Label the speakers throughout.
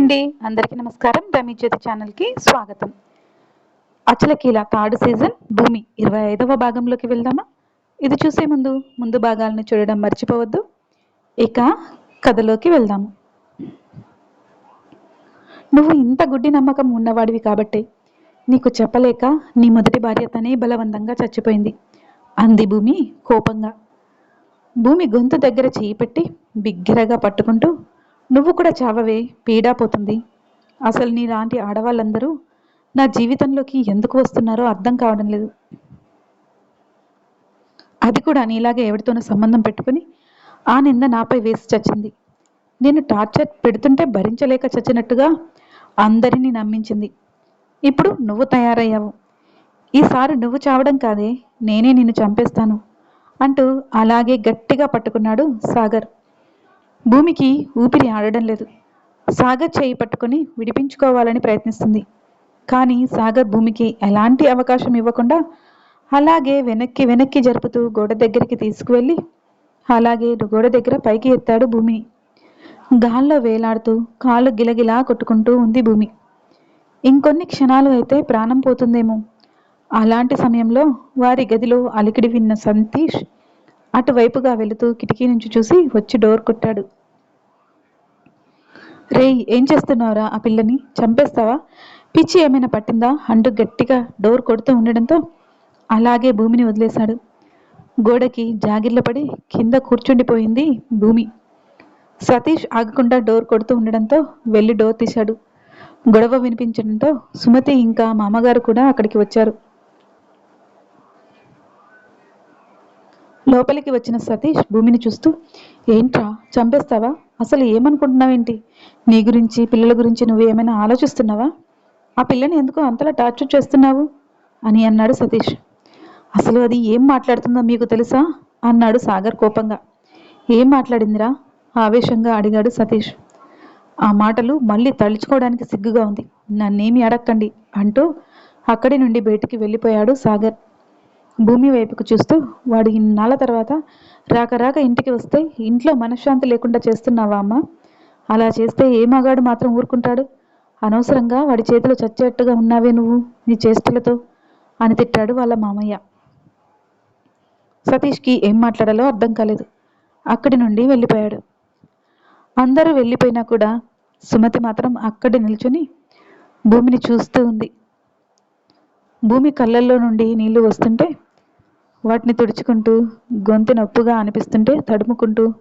Speaker 1: అండి. అందరికీ నమస్కారం. రమి జ్యోతి ఛానల్కి స్వాగతం. అచలకీల థర్డ్ సీజన్ భూమి ఇరవై ఐదవ భాగంలోకి వెళ్దామా? ఇది చూసే ముందు ముందు భాగాలను చూడడం మర్చిపోవద్దు. ఇక కథలోకి వెళ్దాము. నువ్వు ఇంత గుడ్డి నమ్మకం ఉన్నవాడివి కాబట్టి నీకు చెప్పలేక నీ మొదటి భార్య తనే బలవంతంగా చచ్చిపోయింది. అంది భూమి కోపంగా. భూమి గొంతు దగ్గర చేయి పెట్టి బిగ్గరగా పట్టుకుంటూ నువ్వు కూడా చావవే పీడా పోతుంది. అసలు నీలాంటి ఆడవాళ్ళందరూ నా జీవితంలోకి ఎందుకు వస్తున్నారో అర్థం కావడం లేదు. అది కూడా నీలాగే ఎవరితోనో సంబంధం పెట్టుకుని ఆ నింద నాపై వేసి చచ్చింది. నేను టార్చర్ పెడుతుంటే భరించలేక చచ్చినట్టుగా అందరినీ నమ్మించింది. ఇప్పుడు నువ్వు తయారయ్యావు. ఈసారి నువ్వు చావడం కాదే నేనే నిన్ను చంపేస్తాను అంటూ అలాగే గట్టిగా పట్టుకున్నాడు సాగర్. భూమికి ఊపిరి ఆడడం లేదు. సాగర్ చేయి పట్టుకొని విడిపించుకోవాలని ప్రయత్నిస్తుంది. కానీ సాగర్ భూమికి ఎలాంటి అవకాశం ఇవ్వకుండా అలాగే వెనక్కి వెనక్కి జరుపుతూ గోడ దగ్గరికి తీసుకువెళ్ళి అలాగే గోడ దగ్గర పైకి ఎత్తాడు భూమిని. గాల్లో వేలాడుతూ కాళ్ళు గిలగిలా కొట్టుకుంటూ ఉంది భూమి. ఇంకొన్ని క్షణాలు అయితే ప్రాణం పోతుందేమో. అలాంటి సమయంలో వారి గదిలో అలికిడి విన్న సంతీష్ అటువైపుగా వెళుతూ కిటికీ నుంచి చూసి వచ్చి డోర్ కొట్టాడు. రేయ్ ఏం చేస్తున్నావురా ఆ పిల్లని? చంపేస్తావా? పిచ్చి ఏమైనా పట్టిందా అంటూ గట్టిగా డోర్ కొడుతూ ఉండడంతో అలాగే భూమిని వదిలేశాడు. గోడకి జాగిర్లు పడి కింద కూర్చుండిపోయింది భూమి. సతీష్ ఆగకుండా డోర్ కొడుతూ ఉండడంతో వెళ్ళి డోర్ తీశాడు. గొడవ వినిపించడంతో సుమతి ఇంకా మామగారు కూడా అక్కడికి వచ్చారు. లోపలికి వచ్చిన సతీష్ భూమిని చూస్తూ ఏంట్రా చంపేస్తావా? అసలు ఏమనుకుంటున్నావేంటి? నీ గురించి పిల్లల గురించి నువ్వు ఏమైనా ఆలోచిస్తున్నావా? ఆ పిల్లని ఎందుకు అంతలా టార్చర్ చేస్తున్నావు? అని అన్నాడు సతీష్. అసలు అది ఏం మాట్లాడుతుందో మీకు తెలుసా? అన్నాడు సాగర్ కోపంగా. ఏం మాట్లాడిందిరా? ఆవేశంగా అడిగాడు సతీష్. ఆ మాటలు మళ్ళీ తలుచుకోవడానికి సిగ్గుగా ఉంది. నన్నేమి అడక్కండి అంటూ అక్కడి నుండి బయటికి వెళ్ళిపోయాడు సాగర్. భూమి వైపుకు చూస్తూ వాడు ఇన్నాళ్ళ తర్వాత రాక రాక ఇంటికి వస్తే ఇంట్లో మనశ్శాంతి లేకుండా చేస్తున్నావా అమ్మ? అలా చేస్తే ఏ మగాడు మాత్రం ఊరుకుంటాడు? అనవసరంగా వాడి చేతిలో చచ్చేట్టుగా ఉన్నావే నువ్వు నీ చేష్టలతో అని తిట్టాడు వాళ్ళ మామయ్య. సతీష్కి ఏం మాట్లాడాలో అర్థం కాలేదు. అక్కడి నుండి వెళ్ళిపోయాడు. అందరూ వెళ్ళిపోయినా కూడా సుమతి మాత్రం అక్కడే నిల్చుని భూమిని చూస్తూ ఉంది. భూమి కళ్ళల్లో నుండి నీళ్ళు వస్తుంటే వాటిని తుడుచుకుంటూ గొంతు నొప్పుగా అనిపిస్తుంటే తడుముకుంటూ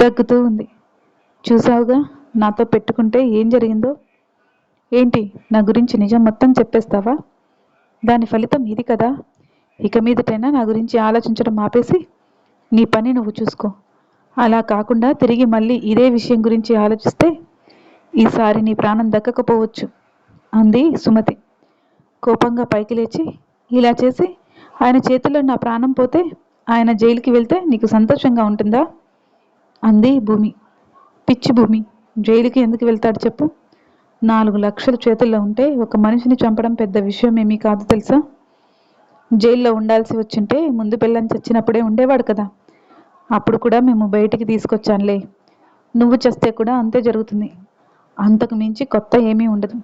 Speaker 1: దగ్గుతూ ఉంది. చూసావుగా నాతో పెట్టుకుంటే ఏం జరిగిందో? ఏంటి? నా గురించి నిజం మొత్తం చెప్పేస్తావా? దాని ఫలితం ఇది కదా? ఇక మీదటైనా నా గురించి ఆలోచించడం ఆపేసి నీ పని నువ్వు చూసుకో. అలా కాకుండా తిరిగి మళ్ళీ ఇదే విషయం గురించి ఆలోచిస్తే ఈసారి నీ ప్రాణం దక్కకపోవచ్చు అంది సుమతి. కోపంగా పైకి లేచి ఇలా చేసి ఆయన చేతిలో నా ప్రాణం పోతే ఆయన జైలుకి వెళ్తే నీకు సంతోషంగా ఉంటుందా? అంది భూమి. పిచ్చి భూమి జైలుకి ఎందుకు వెళ్తాడు చెప్పు. నాలుగు లక్షలు చేతుల్లో ఉంటే ఒక మనిషిని చంపడం పెద్ద విషయం ఏమీ కాదు తెలుసా? జైల్లో ఉండాల్సి వచ్చింటే ముందు పిల్లని చచ్చినప్పుడే ఉండేవాడు కదా. అప్పుడు కూడా మేము బయటికి తీసుకొచ్చానులే. నువ్వు చేస్తే కూడా అంతే జరుగుతుంది. అంతకు మించి కొత్త ఏమీ ఉండదు.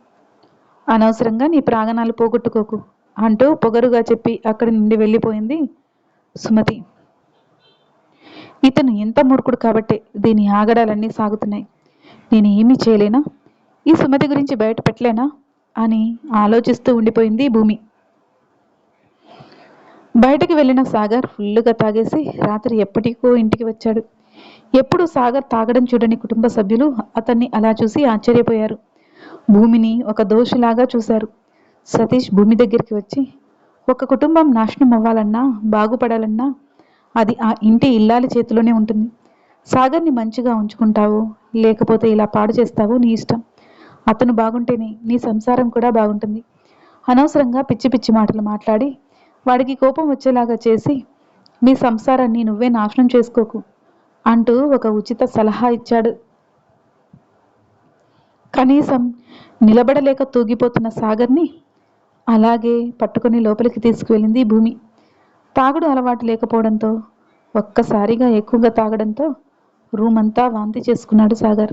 Speaker 1: అనవసరంగా నీ ప్రాగణాలు పోగొట్టుకోకు. అంటూ పొగరుగా చెప్పి అక్కడి నుండి వెళ్ళిపోయింది సుమతి. ఇతను ఎంత మూర్ఖుడు కాబట్టే దీని ఆగడాలన్నీ సాగుతున్నాయి. నేను ఏమీ చేయలేనా? ఈ సుమతి గురించి బయట పెట్టలేనా? అని ఆలోచిస్తూ ఉండిపోయింది భూమి. బయటకు వెళ్ళిన సాగర్ ఫుల్లుగా తాగేసి రాత్రి ఎప్పటికో ఇంటికి వచ్చాడు. ఎప్పుడు సాగర్ తాగడం చూడని కుటుంబ సభ్యులు అతన్ని అలా చూసి ఆశ్చర్యపోయారు. భూమిని ఒక దోషిలాగా చూశారు. సతీష్ భూమి దగ్గరికి వచ్చి ఒక కుటుంబం నాశనం అవ్వాలన్నా బాగుపడాలన్నా అది ఆ ఇంటి ఇల్లాలి చేతిలోనే ఉంటుంది. సాగర్ని మంచిగా ఉంచుకుంటావు లేకపోతే ఇలా పాడు చేస్తావు నీ ఇష్టం. అతను బాగుంటేనే నీ సంసారం కూడా బాగుంటుంది. అనవసరంగా పిచ్చి పిచ్చి మాటలు మాట్లాడి వాడికి కోపం వచ్చేలాగా చేసి మీ సంసారాన్ని నువ్వే నాశనం చేసుకోకు అంటూ ఒక ఉచిత సలహా ఇచ్చాడు. కనీసం నిలబడలేక తూగిపోతున్న సాగర్ని అలాగే పట్టుకొని లోపలికి తీసుకువెళ్ళింది భూమి. తాగుడు అలవాటు లేకపోవడంతో ఒక్కసారిగా ఎక్కువగా తాగడంతో రూమ్ అంతా వాంతి చేసుకున్నాడు సాగర్.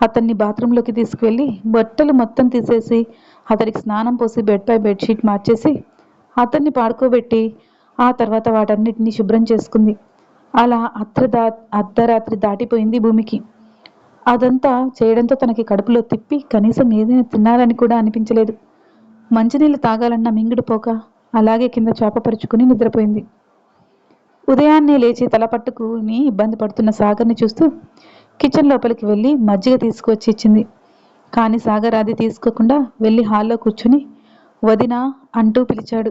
Speaker 1: అతన్ని బాత్రూంలోకి తీసుకువెళ్ళి బట్టలు మొత్తం తీసేసి అతనికి స్నానం పోసి బెడ్పై బెడ్షీట్ మార్చేసి అతన్ని పాడుకోబెట్టి ఆ తర్వాత వాటన్నిటిని శుభ్రం చేసుకుంది. అలా అర్ధదా అర్ధరాత్రి దాటిపోయింది భూమికి. అదంతా చేయడంతో తనకి కడుపులో తిప్పి కనీసం ఏదైనా తినాలని కూడా అనిపించలేదు. మంచినీళ్ళు తాగాలన్న మింగుడు పోక అలాగే కింద చాపపరుచుకుని నిద్రపోయింది. ఉదయాన్నే లేచి తలపట్టుకుని ఇబ్బంది పడుతున్న సాగర్ని చూస్తూ కిచెన్ లోపలికి వెళ్ళి మజ్జిగ తీసుకువచ్చి ఇచ్చింది. కానీ సాగర్ అది తీసుకోకుండా వెళ్ళి హాల్లో కూర్చుని వదినా అంటూ పిలిచాడు.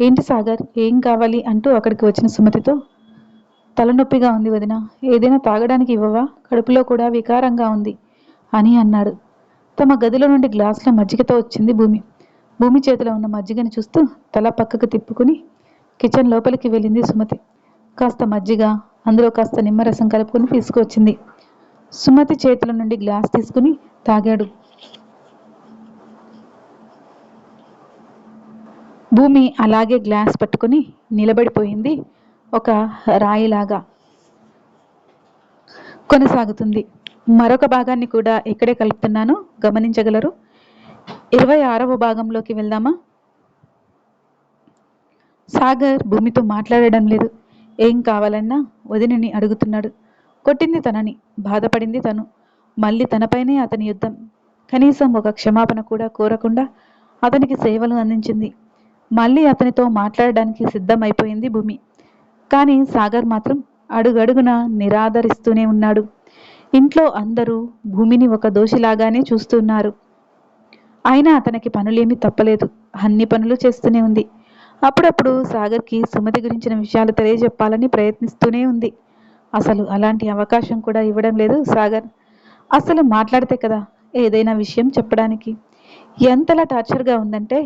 Speaker 1: ఏంటి సాగర్ ఏం కావాలి? అంటూ అక్కడికి వచ్చిన సుమతితో తలనొప్పిగా ఉంది వదిన ఏదైనా తాగడానికి ఇవ్వవా? కడుపులో కూడా వికారంగా ఉంది అని అన్నాడు. తమ గదిలో నుండి గ్లాసులో మజ్జిగతో వచ్చింది భూమి. భూమి చేతిలో ఉన్న మజ్జిగని చూస్తూ తల పక్కకు తిప్పుకుని కిచెన్ లోపలికి వెళ్ళింది సుమతి. కాస్త మజ్జిగ అందులో కాస్త నిమ్మరసం కలుపుకొని తీసుకువచ్చింది సుమతి చేతుల నుండి గ్లాస్ తీసుకుని తాగాడు. భూమి అలాగే గ్లాస్ పట్టుకొని నిలబడిపోయింది ఒక రాయిలాగా. కొనసాగుతుంది. మరొక భాగాన్ని కూడా ఇక్కడే కలుపుతున్నాను. గమనించగలరు. ఇరవై ఆరవ భాగంలోకి వెళ్దామా? సాగర్ భూమితో మాట్లాడడం లేదు. ఏం కావాలన్నా వదినని అడుగుతున్నాడు. కొట్టింది తనని. బాధపడింది తను. మళ్ళీ తనపైనే అతని యుద్ధం. కనీసం ఒక క్షమాపణ కూడా కోరకుండా అతనికి సేవలు అందించింది. మళ్ళీ అతనితో మాట్లాడడానికి సిద్ధమైపోయింది భూమి. కానీ సాగర్ మాత్రం అడుగడుగున నిరాదరిస్తూనే ఉన్నాడు. ఇంట్లో అందరూ భూమిని ఒక దోషిలాగానే చూస్తున్నారు. అయినా అతనికి పనులేమీ తప్పలేదు. అన్ని పనులు చేస్తూనే ఉంది. అప్పుడప్పుడు సాగర్కి సుమతి గురించిన విషయాలు తెలియజెప్పాలని ప్రయత్నిస్తూనే ఉంది. అసలు అలాంటి అవకాశం కూడా ఇవ్వడం లేదు సాగర్. అసలు మాట్లాడితే కదా ఏదైనా విషయం చెప్పడానికి. ఎంతలా టార్చర్గా ఉందంటే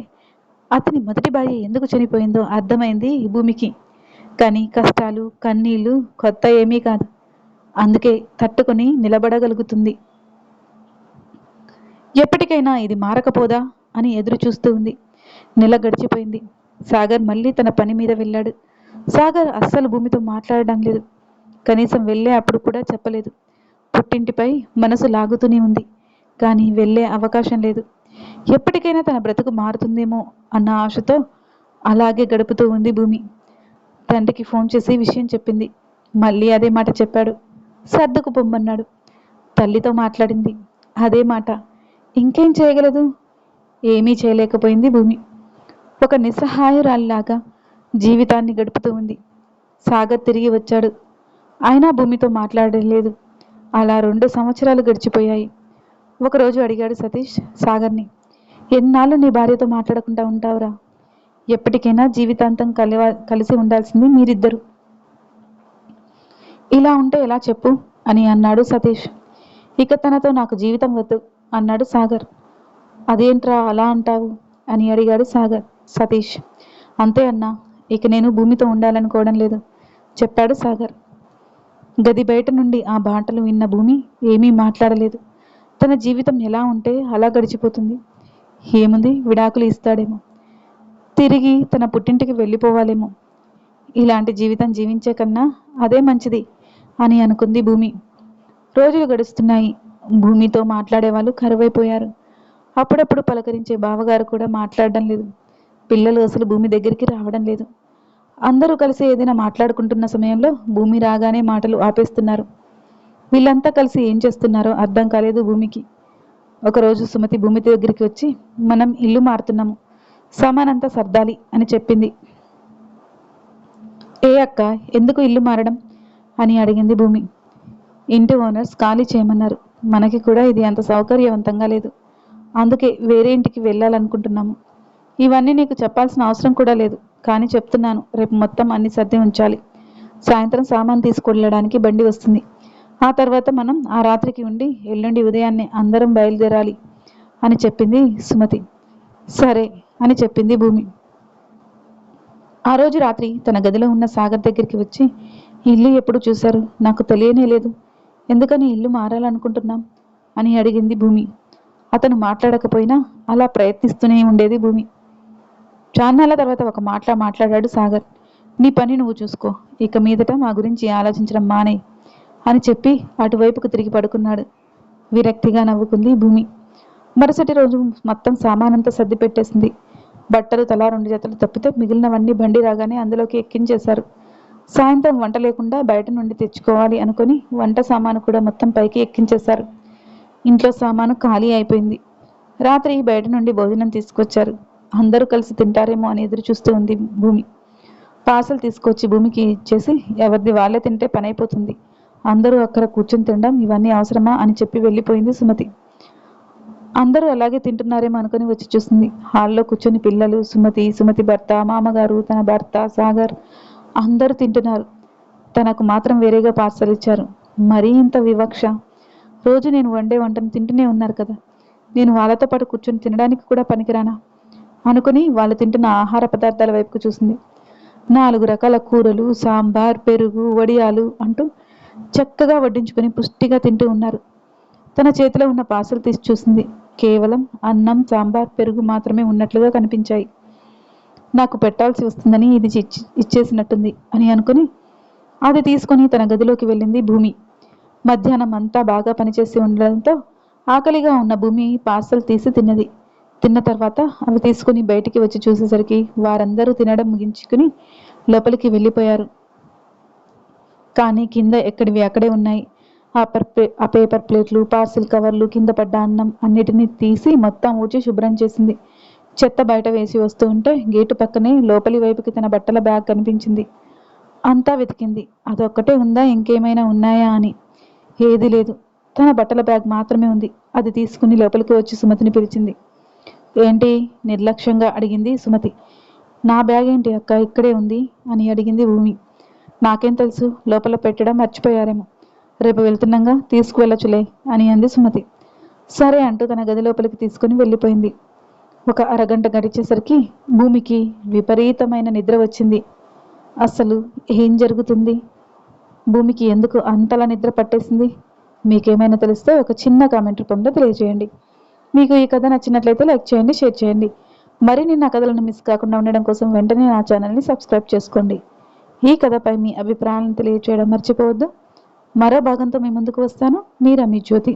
Speaker 1: అతని మొదటి భార్య ఎందుకు చనిపోయిందో అర్థమైంది ఈ భూమికి. కానీ కష్టాలు కన్నీళ్ళు కొత్త ఏమీ కాదు. అందుకే తట్టుకొని నిలబడగలుగుతుంది. ఎప్పటికైనా ఇది మారకపోదా? అని ఎదురు చూస్తూ ఉంది. నెల గడిచిపోయింది. సాగర్ మళ్ళీ తన పని మీద వెళ్ళాడు. సాగర్ అస్సలు భూమితో మాట్లాడడం లేదు. కనీసం వెళ్ళే అప్పుడు కూడా చెప్పలేదు. పుట్టింటిపై మనసు లాగుతూనే ఉంది. కానీ వెళ్ళే అవకాశం లేదు. ఎప్పటికైనా తన బ్రతుకు మారుతుందేమో అన్న ఆశతో అలాగే గడుపుతూ ఉంది భూమి. తండ్రికి ఫోన్ చేసి విషయం చెప్పింది. మళ్ళీ అదే మాట చెప్పాడు. సర్దుకు పొమ్మన్నాడు. తల్లితో మాట్లాడింది. అదే మాట. ఇంకేం చేయగలదు? ఏమీ చేయలేకపోయింది భూమి. ఒక నిస్సహాయురాలిలాగా జీవితాన్ని గడుపుతూ ఉంది. సాగర్ తిరిగి వచ్చాడు. అయినా భూమితో మాట్లాడలేదు అలా రెండు సంవత్సరాలు గడిచిపోయాయి. ఒకరోజు అడిగాడు సతీష్ సాగర్ని ఎన్నాళ్ళు నీ భార్యతో మాట్లాడకుండా ఉంటావురా? ఎప్పటికైనా జీవితాంతం కలివా కలిసి ఉండాల్సింది మీరిద్దరు. ఇలా ఉంటే ఎలా చెప్పు? అని అన్నాడు సతీష్. ఇక తనతో నాకు జీవితం వద్దు అన్నాడు సాగర్. అదేంట్రా అలా అంటావు? అని అడిగాడు సాగర్. సతీష్. అంతే అన్నా ఇక నేను భూమితో ఉండాలనుకోవడం లేదు చెప్పాడు సాగర్. గది బయట నుండి ఆ బాటలు విన్న భూమి ఏమీ మాట్లాడలేదు. తన జీవితం ఎలా ఉంటే అలా గడిచిపోతుంది. ఏముంది విడాకులు ఇస్తాడేమో. తిరిగి తన పుట్టింటికి వెళ్ళిపోవాలేమో. ఇలాంటి జీవితం జీవించే కన్నా అదే మంచిది. అని అనుకుంది భూమి. రోజులు గడుస్తున్నాయి. భూమితో మాట్లాడే వాళ్ళు కరువైపోయారు. అప్పుడప్పుడు పలకరించే బావగారు కూడా మాట్లాడడం లేదు. పిల్లలు అసలు భూమి దగ్గరికి రావడం లేదు. అందరూ కలిసి ఏదైనా మాట్లాడుకుంటున్న సమయంలో భూమి రాగానే మాటలు ఆపేస్తున్నారు. వీళ్ళంతా కలిసి ఏం చేస్తున్నారో అర్థం కాలేదు భూమికి. ఒకరోజు సుమతి భూమి దగ్గరికి వచ్చి మనం ఇల్లు మారుతున్నాము. సామానంతా సర్దాలి అని చెప్పింది. ఏ అక్క? ఎందుకు ఇల్లు మారడం? అని అడిగింది భూమి. ఇంటి ఓనర్స్ ఖాళీ చేయమన్నారు. మనకి కూడా ఇది అంత సౌకర్యవంతంగా లేదు. అందుకే వేరే ఇంటికి వెళ్ళాలనుకుంటున్నాము. ఇవన్నీ నీకు చెప్పాల్సిన అవసరం కూడా లేదు. కానీ చెప్తున్నాను రేపు మొత్తం అన్ని సర్ది ఉంచాలి. సాయంత్రం సామాన్ తీసుకెళ్ళడానికి బండి వస్తుంది. ఆ తర్వాత మనం ఆ రాత్రికి ఉండి ఎల్లుండి ఉదయాన్నే అందరం బయలుదేరాలి అని చెప్పింది సుమతి. సరే అని చెప్పింది భూమి. ఆ రోజు రాత్రి తన గదిలో ఉన్న సాగర్ దగ్గరికి వచ్చి ఇల్లు ఎప్పుడు చూశారు? నాకు తెలియనే లేదు. ఎందుకని ఇల్లు మారాలనుకుంటున్నాం? అని అడిగింది భూమి. అతను మాట్లాడకపోయినా అలా ప్రయత్నిస్తూనే ఉండేది భూమి. చాన్నాళ్ళ తర్వాత ఒక మాటలా మాట్లాడాడు సాగర్. నీ పని నువ్వు చూసుకో. ఇక మీదట మా గురించి ఆలోచించడం మానే అని చెప్పి అటువైపుకు తిరిగి పడుకున్నాడు. విరక్తిగా నవ్వుకుంది భూమి. మరుసటి రోజు మొత్తం సామానంతా సర్ది పెట్టేసింది. బట్టలు తలా రెండు జతలు తప్పితే మిగిలినవన్నీ బండి రాగానే అందులోకి ఎక్కించేశారు. సాయంత్రం వంట లేకుండా బయట నుండి తెచ్చుకోవాలి అనుకొని వంట సామాను కూడా మొత్తం పైకి ఎక్కించేశారు. ఇంట్లో సామాను ఖాళీ అయిపోయింది. రాత్రి బయట నుండి భోజనం తీసుకొచ్చారు. అందరూ కలిసి తింటారేమో అని ఎదురు చూస్తూ ఉంది భూమి. పార్సల్ తీసుకొచ్చి భూమికి ఇచ్చేసి ఎవరిది వాళ్ళే తింటే పని అయిపోతుంది. అందరూ అక్కడ కూర్చొని తినడం ఇవన్నీ అవసరమా అని చెప్పి వెళ్ళిపోయింది సుమతి. అందరూ అలాగే తింటున్నారేమో అనుకుని వచ్చి చూసింది. హాల్లో కూర్చొని పిల్లలు సుమతి సుమతి భర్త మామగారు తన భర్త సాగర్ అందరూ తింటున్నారు. తనకు మాత్రం వేరేగా పార్సల్ ఇచ్చారు. మరీ ఇంత వివక్ష. రోజు నేను వండే వంటను తింటూనే ఉన్నారు కదా. నేను వాళ్ళతో పాటు కూర్చొని తినడానికి కూడా పనికిరానా? అనుకుని వాళ్ళు తింటున్న ఆహార పదార్థాల వైపుకు చూసింది. నాలుగు రకాల కూరలు సాంబార్ పెరుగు వడియాలు అంటూ చక్కగా వడ్డించుకొని పుష్టిగా తింటూ ఉన్నారు. తన చేతిలో ఉన్న పార్సల్ తీసి చూసింది. కేవలం అన్నం సాంబార్ పెరుగు మాత్రమే ఉన్నట్లుగా కనిపించాయి. నాకు పెట్టాల్సి వస్తుందని ఇది ఇచ్చేసినట్టుంది అని అనుకుని అది తీసుకొని తన గదిలోకి వెళ్ళింది భూమి. మధ్యాహ్నం అంతా బాగా పనిచేసి ఉండడంతో ఆకలిగా ఉన్న భూమి పార్సల్ తీసి తిన్నది. తిన్న తర్వాత అవి తీసుకుని బయటికి వచ్చి చూసేసరికి వారందరూ తినడం ముగించుకుని లోపలికి వెళ్ళిపోయారు. కానీ కింద ఎక్కడివి? అక్కడే ఉన్నాయి. ఆ ఆ పేపర్ ప్లేట్లు పార్సిల్ కవర్లు కింద పడ్డ అన్నం అన్నిటినీ తీసి మొత్తం ఊడ్చి శుభ్రం చేసింది. చెత్త బయట వేసి వస్తూ ఉంటే గేటు పక్కనే లోపలి వైపుకి తన బట్టల బ్యాగ్ కనిపించింది. అంతా వెతికింది. అదొక్కటే ఉందా? ఇంకేమైనా ఉన్నాయా అని. ఏది లేదు. తన బట్టల బ్యాగ్ మాత్రమే ఉంది. అది తీసుకుని లోపలికి వచ్చి సుమతిని పిలిచింది. ఏంటి? నిర్లక్ష్యంగా అడిగింది సుమతి. నా బ్యాగ్ ఏంటి అక్క? ఇక్కడే ఉంది అని అడిగింది భూమి. నాకేం తెలుసు? లోపల పెట్టడం మర్చిపోయారేమో. రేపు వెళ్తున్నాగా? తీసుకువెళ్ళచ్చులే అని అంది సుమతి. సరే అంటూ తన గది లోపలికి తీసుకుని వెళ్ళిపోయింది. ఒక అరగంట గడిచేసరికి భూమికి విపరీతమైన నిద్ర వచ్చింది. అసలు ఏం జరుగుతుంది? భూమికి ఎందుకు అంతలా నిద్ర పట్టేసింది? మీకేమైనా తెలిస్తే ఒక చిన్న కామెంట్ రూపంలో తెలియజేయండి మీకు ఈ కథ నచ్చినట్లయితే లైక్ చేయండి షేర్ చేయండి. మరిన్ని నా కథలను మిస్ కాకుండా ఉండడం కోసం వెంటనే నా ఛానల్ని సబ్స్క్రైబ్ చేసుకోండి. ఈ కథపై మీ అభిప్రాయాలను తెలియచేయడం మర్చిపోవద్దు. మరో భాగంతో మీ ముందుకు వస్తాను. మీ రమి జ్యోతి.